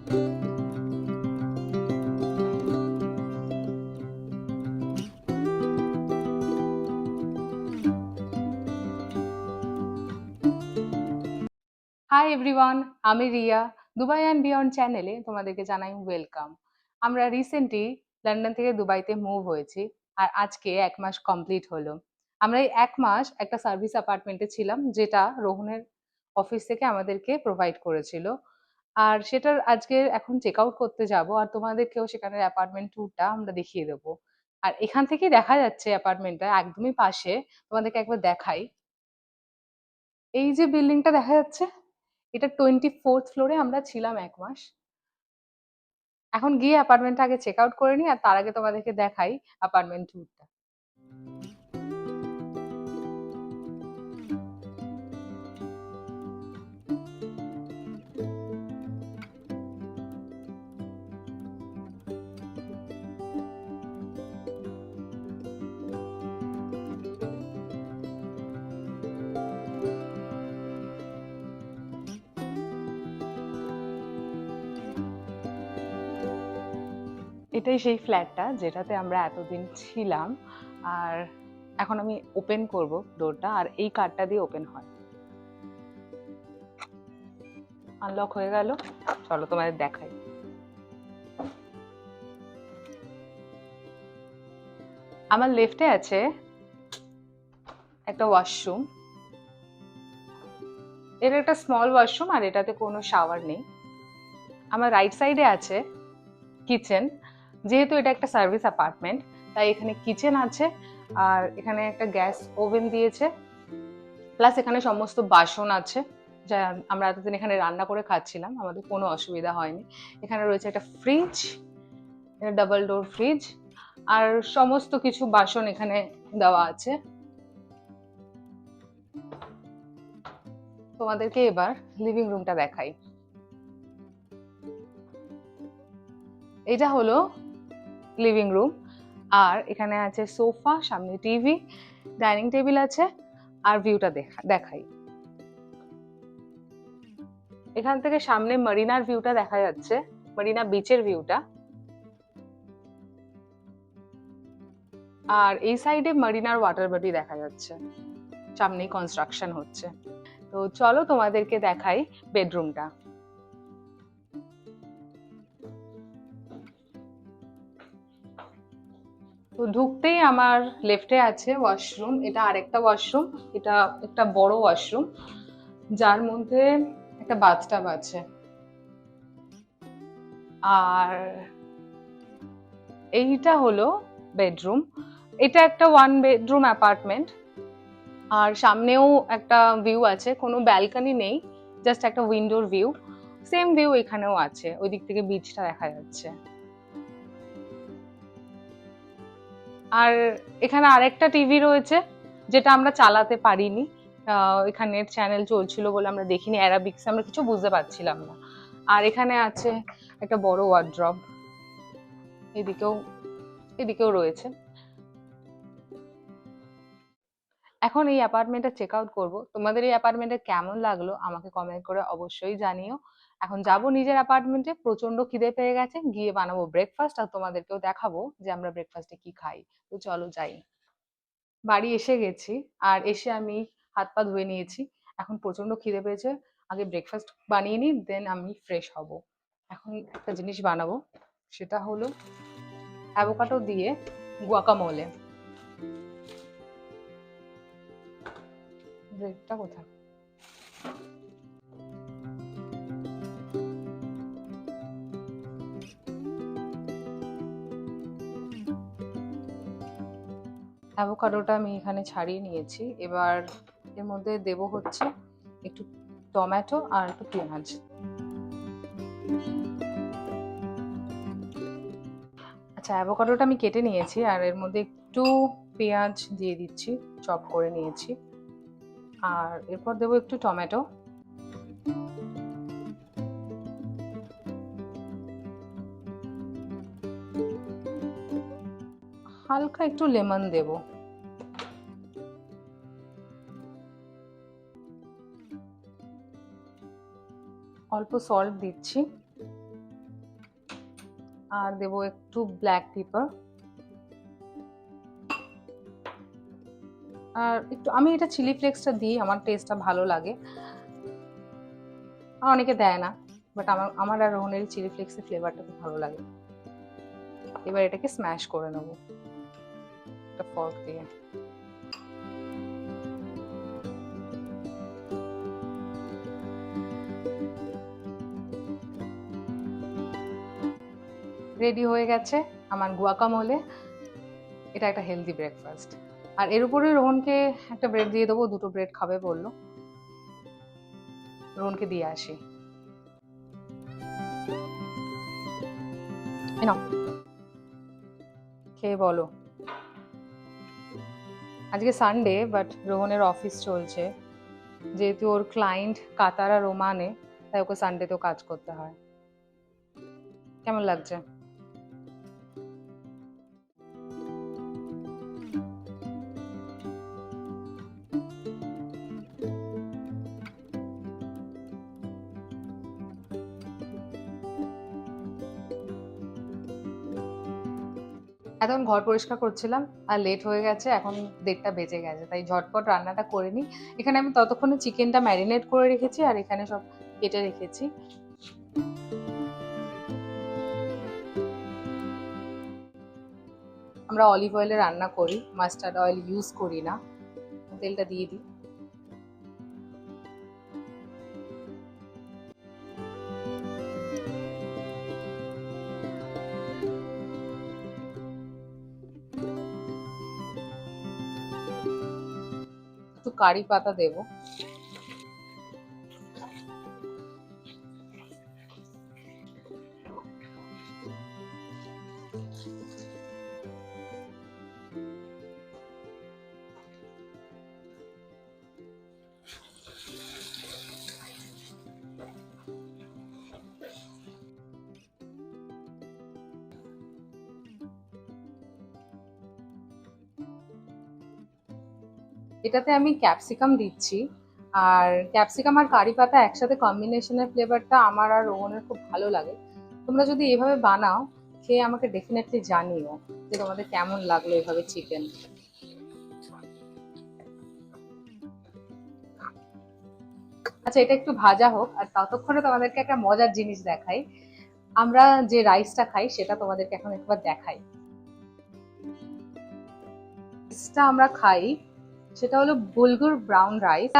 Hi everyone আমি Riya. Dubai and beyond চ্যানেলে তোমাদেরকে জানাই ওয়েলকাম আমরা রিসেন্টলি লন্ডন থেকে দুবাইতে মুভ হয়েছি আর আজকে এক মাস কমপ্লিট হলো। আমরা এই এক মাস একটা সার্ভিস অ্যাপার্টমেন্টে ছিলাম যেটা রোহনের অফিস থেকে আমাদেরকে প্রোভাইড করেছিল। আর সেটার আজকে এখন চেক আউট করতে যাব আর তোমাদেরকেও সেখানের অ্যাপার্টমেন্ট ট্যুরটা আমরা দেখিয়ে দেবো। আর এখান থেকেই দেখা যাচ্ছে অ্যাপার্টমেন্টটা একদমই পাশে, তোমাদেরকে একবার দেখাই। এই যে বিল্ডিংটা দেখা যাচ্ছে, এটা টোয়েন্টি ফোর্থ ফ্লোরে আমরা ছিলাম এক মাস। এখন গিয়ে অ্যাপার্টমেন্টটা আগে চেক আউট করে নিই আর তার আগে তোমাদেরকে দেখাই অ্যাপার্টমেন্ট ট্যুরটা এটাই সেই ফ্ল্যাটটা যেটাতে আমরা এতদিন ছিলাম। আর এখন আমি ওপেন করব ডোরটা আর এই কার্ডটা দিয়ে ওপেন হয়। আনলক হয়ে গেল। চলো তোমাদের দেখাই। আমার লেফটে আছে একটা ওয়াশরুম এটা একটা স্মল ওয়াশরুম আর এটাতে কোনো শাওয়ার নেই। আমার রাইট সাইডে আছে কিচেন যেহেতু এটা একটা সার্ভিস অ্যাপার্টমেন্ট, তাই এখানে কিচেন আছে, আর এখানে একটা গ্যাস ওভেন দিয়েছে, প্লাস এখানে সমস্ত বাসন আছে, যা আমরা এতদিন এখানে রান্না করে খাচ্ছিলাম, আমাদের কোনো অসুবিধা হয়নি। এখানে রয়েছে একটা ফ্রিজ ডাবল ডোর ফ্রিজ আর সমস্ত কিছু বাসন এখানে দেওয়া আছে। তোমাদেরকে এবার লিভিং রুমটা দেখাই। এটা হলো লিভিং রুম আর এখানে আছে সোফা, সামনে টিভি, ডাইনিং টেবিল আছে, আর ভিউটা দেখা দেখাই। এখান থেকে সামনে মারিনার ভিউটা দেখা যাচ্ছে, মারিনা বিচের ভিউটা আর এই সাইডে মারিনার ওয়াটার বডি দেখা যাচ্ছে। সামনেই কনস্ট্রাকশন হচ্ছে। তো চলো তোমাদেরকে দেখাই বেডরুমটা তো ঢুকতেই আমার লেফটে আছে ওয়াশরুম এটা আরেকটা ওয়াশরুম এটা একটা বড় ওয়াশরুম যার মধ্যে একটা বাথটাব আছে। আর এইটা হলো বেডরুম এটা একটা ওয়ান বেডরুম অ্যাপার্টমেন্ট আর সামনেও একটা ভিউ আছে, কোনো ব্যালকনি নেই জাস্ট একটা উইন্ডোর ভিউ সেম ভিউ এখানেও আছে, ওই দিক থেকে বিচটা দেখা যাচ্ছে। আর এখানে আরেকটা টিভি রয়েছে, যেটা আমরা চালাতে পারিনি। এখানে চ্যানেল চলছিল বলে আমরা দেখিনি অ্যারাবিক্স আমরা কিছু বুঝতে পারছিলাম না। আর এখানে আছে একটা বড় ওয়ার্ড্রপ এদিকেও এদিকেও রয়েছে। এখন এই অ্যাপার্টমেন্টটা চেক আউট করব। তোমাদের এই অ্যাপার্টমেন্টে কেমন লাগল আমাকে কমেন্ট করে অবশ্যই জানিও। এখন যাব নিজের অ্যাপার্টমেন্টে প্রচণ্ড খিদে পেয়ে গেছে, গিয়ে বানাবো ব্রেকফাস্ট আর তোমাদেরকেও দেখাবো যে আমরা ব্রেকফাস্টে কি খাই। তো চলো যাই। বাড়ি এসে গেছি, আর এসে আমি হাত পা ধুয়ে নিয়েছি। এখন প্রচণ্ড খিদে পেয়েছে, আগে ব্রেকফাস্ট বানিয়ে নিই দেন আমি ফ্রেশ হব। এখন একটা জিনিস বানাবো, সেটা হলো অ্যাভোকাটো দিয়ে গুয়াকামোলে ব্রেডটা কোথায়? অ্যাভোকাডোটা আমি এখানে ছাড়িয়ে নিয়েছি। এবার এর মধ্যে দেব হচ্ছে একটু টমেটো আর একটু পেঁয়াজ। আচ্ছা অ্যাভোকাডোটা আমি কেটে নিয়েছি আর এর মধ্যে একটু পেঁয়াজ দিয়ে দিচ্ছি, চপ করে নিয়েছি। আর এরপর দেবো একটু টমেটো। হালকা একটু লেমন দেব। অল্প সল্ট দিচ্ছি। আর দেবো একটু ব্ল্যাক পেপার আর একটু, আমি এটা চিলি ফ্লেক্সটা দিই, আমার টেস্টটা ভালো লাগে। অনেকে দেয় না বাট আমার আমার আর রোহনের চিলি ফ্লেক্সের ফ্লেভারটা খুব ভালো লাগে। এবার এটাকে স্ম্যাশ করে নেব। একটা ফর্ক রেডি হয়ে গেছে আমার গুয়াকামোলে এটা একটা হেলদি ব্রেকফাস্ট আর এর উপরে রোহনকে একটা ব্রেড দিয়ে দেবো দুটো ব্রেড খাবে বলল। রোহনকে দিয়ে আসি। খেয়ে বলো। আজকে সানডে বাট রোহনের অফিস চলছে। যেহেতু ওর ক্লায়েন্ট কাতারা রোমানে তাই ওকে সানডে তো কাজ করতে হয়। কেমন লাগছে? এখন ঘর পরিষ্কার করছিলাম, আর লেট হয়ে গেছে, এখন দেড়টা বেজে গেছে, তাই ঝটপট রান্নাটা করে নিই। এখানে আমি ততক্ষণে চিকেনটা ম্যারিনেট করে রেখেছি, আর এখানে সব কেটে রেখেছি। আমরা অলিভ অয়েলে রান্না করি মাস্টার্ড অয়েল ইউজ করি না। তেলটা দিয়ে দিই। কারি পাতা দেবো এটাতে আমি ক্যাপসিকাম দিচ্ছি। আর ক্যাপসিকাম আর কারি পাতা একসাথে কম্বিনেশনের ফ্লেভারটা আমার আর রোহনের খুব ভালো লাগে। তোমরা যদি এভাবে বানাও খেয়ে আমাকে ডেফিনেটলি জানিও যে তোমাদের কেমন লাগল এভাবে চিকেন আচ্ছা এটা একটু ভাজা হোক, আর ততক্ষণে তোমাদেরকে একটা মজার জিনিস দেখাই। আমরা যে রাইসটা খাই, সেটা তোমাদেরকে এখন একবার দেখাই। রাইসটা আমরা খাই সেটা হলো বুলগুর ব্রাউন রাইস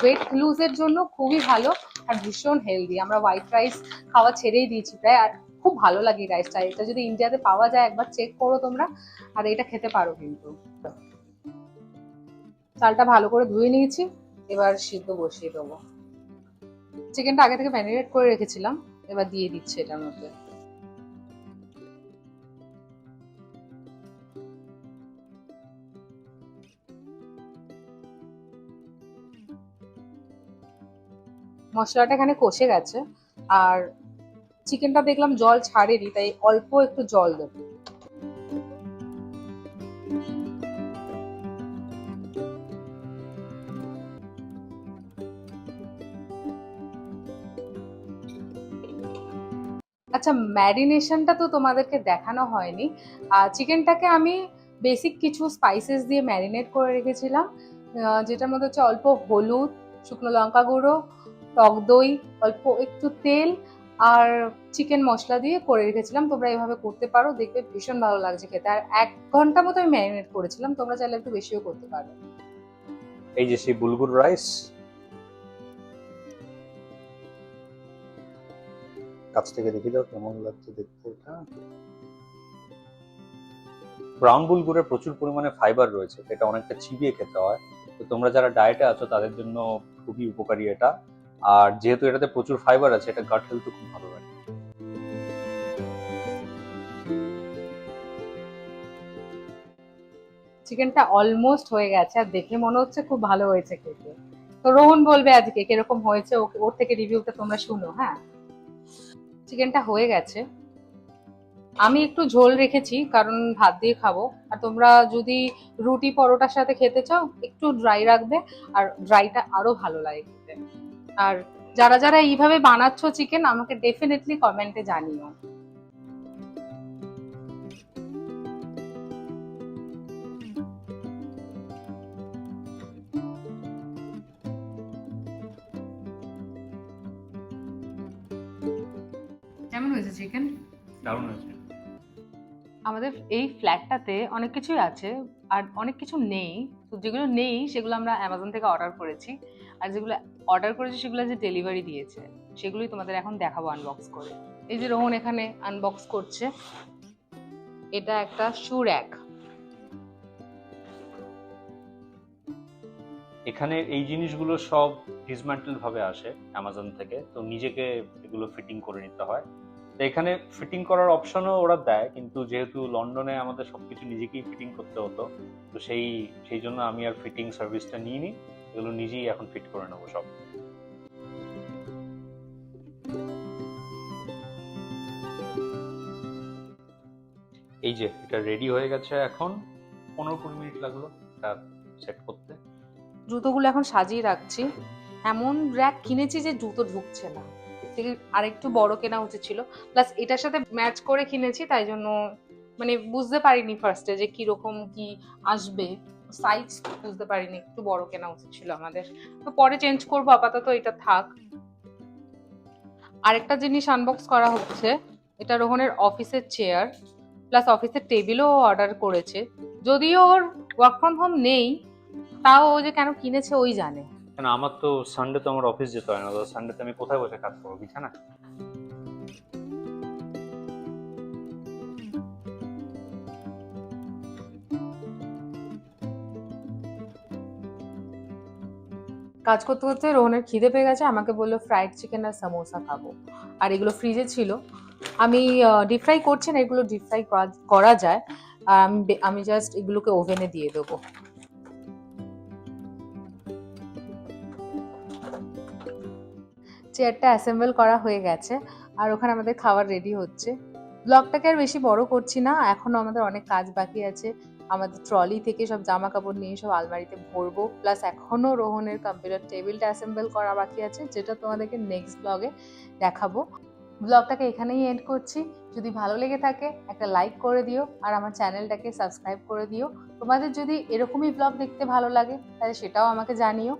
ওয়েট লুজের জন্য খুবই ভালো আর ভীষণ হেলদি আমরা হোয়াইট রাইস খাওয়া ছেড়েই দিয়েছি প্রায় আর খুব ভালো লাগে এই রাইসটা এটা যদি ইন্ডিয়াতে পাওয়া যায় একবার চেক করো তোমরা আর এটা খেতে পারো কিন্তু। চালটা ভালো করে ধুয়ে নিয়েছি, এবার সিদ্ধ বসিয়ে দেবো। চিকেনটা আগে থেকে ম্যারিনেট করে রেখেছিলাম, এবার দিয়ে দিচ্ছি এটার মধ্যে। মশলাটা এখানে কষে গেছে, আর চিকেনটা দেখলাম জল ছাড়েনি, তাই অল্প একটু জল দেবো। আচ্ছা ম্যারিনেশনটা তো তোমাদেরকে দেখানো হয়নি। চিকেনটাকে আমি বেসিক কিছু স্পাইসেস দিয়ে ম্যারিনেট করে রেখেছিলাম। যেটার মধ্যে হচ্ছে অল্প হলুদ, শুকনো লঙ্কা গুঁড়ো টক দই, অল্প একটু তেল আর চিকেন মশলা দিয়ে করে রেখেছিলাম। তোমরা এভাবে করতে পারো, দেখবে ভীষণ ভালো লাগছে খেতে। আর এক ঘণ্টা মতো আমি ম্যারিনেট করেছিলাম, তোমরা চাইলে একটু বেশিও করতে পারো। এই যে সেই বুলগুর রাইস কাছ থেকে দেখি দাও কেমন লাগছে দেখতে এটা। ব্রাউন বুলগুরের প্রচুর পরিমাণে ফাইবার রয়েছে, এটা অনেকটা চিবিয়ে খেতে হয়। তো তোমরা যারা ডায়েটে আছো, তাদের জন্য খুবই উপকারী এটা। আর যেহেতু এটাতে প্রচুর ফাইবার আছে এটা গাট হেলথ খুব ভালো রাখে। চিকেনটা অলমোস্ট হয়ে গেছে আর দেখে মনে হচ্ছে খুব ভালো হয়েছে খেতে। তো রোহন বলবে আজকে কীরকম হয়েছে ওর থেকে রিভিউটা তোমরা শুনো হ্যাঁ? চিকেনটা হয়ে গেছে। আমি একটু ঝোল রেখেছি কারণ ভাত দিয়ে খাব। আর তোমরা যদি রুটি পরোটার সাথে খেতে চাও একটু ড্রাই রাখবে আর ড্রাইটা আরও ভালো লাগে খেতে। আর যারা যারা এইভাবে বানাচ্ছ চিকেন আমাকে ডেফিনেটলি কমেন্টে জানিও। কেমন হয়েছে চিকেন আমাদের এই ফ্ল্যাটটাতে অনেক কিছুই আছে আর অনেক কিছু নেই। তো যেগুলো নেই, সেগুলো আমরা অ্যামাজন থেকে অর্ডার করেছি। আর যেগুলো অর্ডার করেছি, সেগুলো যে ডেলিভারি দিয়েছে, সেগুলোই তোমাদের এখন দেখাবো আনবক্স করে। এই যে রোহন এখানে আনবক্স করছে, এটা একটা শু র্যাক এখানে এই জিনিসগুলো সব ডিসম্যান্টেল ভাবে আসে অ্যামাজন থেকে। তো নিজেকে এগুলো ফিটিং করে নিতে হয়। এখানে ফিটিং করার অপশনও ওরা দেয়, কিন্তু যেহেতু লন্ডনে আমাদের সবকিছু নিজেকেই ফিটিং করতে হতো, তো সেই সেই জন্য আমি আর ফিটিং সার্ভিসটা নিইনি, এগুলো নিজেই এখন ফিট করে নেব সব। এই যে, এটা রেডি হয়ে গেছে এখন, পনেরো কুড়ি মিনিট লাগল এটা সেট করতে। জুতোগুলো এখন সাজিয়ে রাখছি। এমন র্যাক কিনেছি যে জুতো ঢুকছে না। থেকে আরেকটু বড় কেনা উচিত ছিল। প্লাস এটার সাথে ম্যাচ করে কিনেছি, তাই জন্য মানে বুঝতে পারিনি ফার্স্টে যে কীরকম কি আসবে। সাইজ বুঝতে পারিনি, একটু বড় কেনা উচিত ছিল আমাদের। তো পরে চেঞ্জ করব, আপাতত এটা থাক। আরেকটা জিনিস আনবক্স করা হচ্ছে, এটা রোহনের অফিসের চেয়ার প্লাস অফিসের টেবিলও অর্ডার করেছে। যদিও ওর ওয়ার্ক ফ্রম হোম নেই, তাও ও যে কেন কিনেছে ওই জানে। কেন আমার তো সানডে তো আমার অফিস যেতে হয় না, তো সানডেতে আমি কোথায় বসে কাজ করব, বিছানা? কাজ করতে করতে রোহনের খিদে পেয়ে গেছে, আমাকে বলল ফ্রাইড চিকেন আর সামোসা খাব। আর এগুলো ফ্রিজে ছিল। আমি ডিপ ফ্রাই করছি না, এগুলো ডিপ ফ্রাই করা যায়। আমি আমি জাস্ট এগুলোকে ওভেনে দিয়ে দেবো। চেয়ারটা অ্যাসেম্বল করা হয়ে গেছে আর ওখানে আমাদের খাবার রেডি হচ্ছে। ব্লগটাকে আর বেশি বড় করছি না, এখনও আমাদের অনেক কাজ বাকি আছে। আমাদের ট্রলি থেকে সব জামা কাপড় নিয়ে সব আলমারিতে ভরবো প্লাস এখনও রোহনের কম্পিউটার টেবিলটা অ্যাসেম্বল করা বাকি আছে, যেটা তোমাদেরকে নেক্সট ব্লগে দেখাবো। ব্লগটাকে এখানেই এন্ড করছি। যদি ভালো লেগে থাকে, একটা লাইক করে দিও আর আমার চ্যানেলটাকে সাবস্ক্রাইব করে দিও। তোমাদের যদি এরকমই ব্লগ দেখতে ভালো লাগে, তাহলে সেটাও আমাকে জানিও।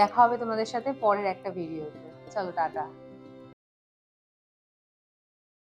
দেখা হবে তোমাদের সাথে পরের একটা ভিডিওতে চলো টাটা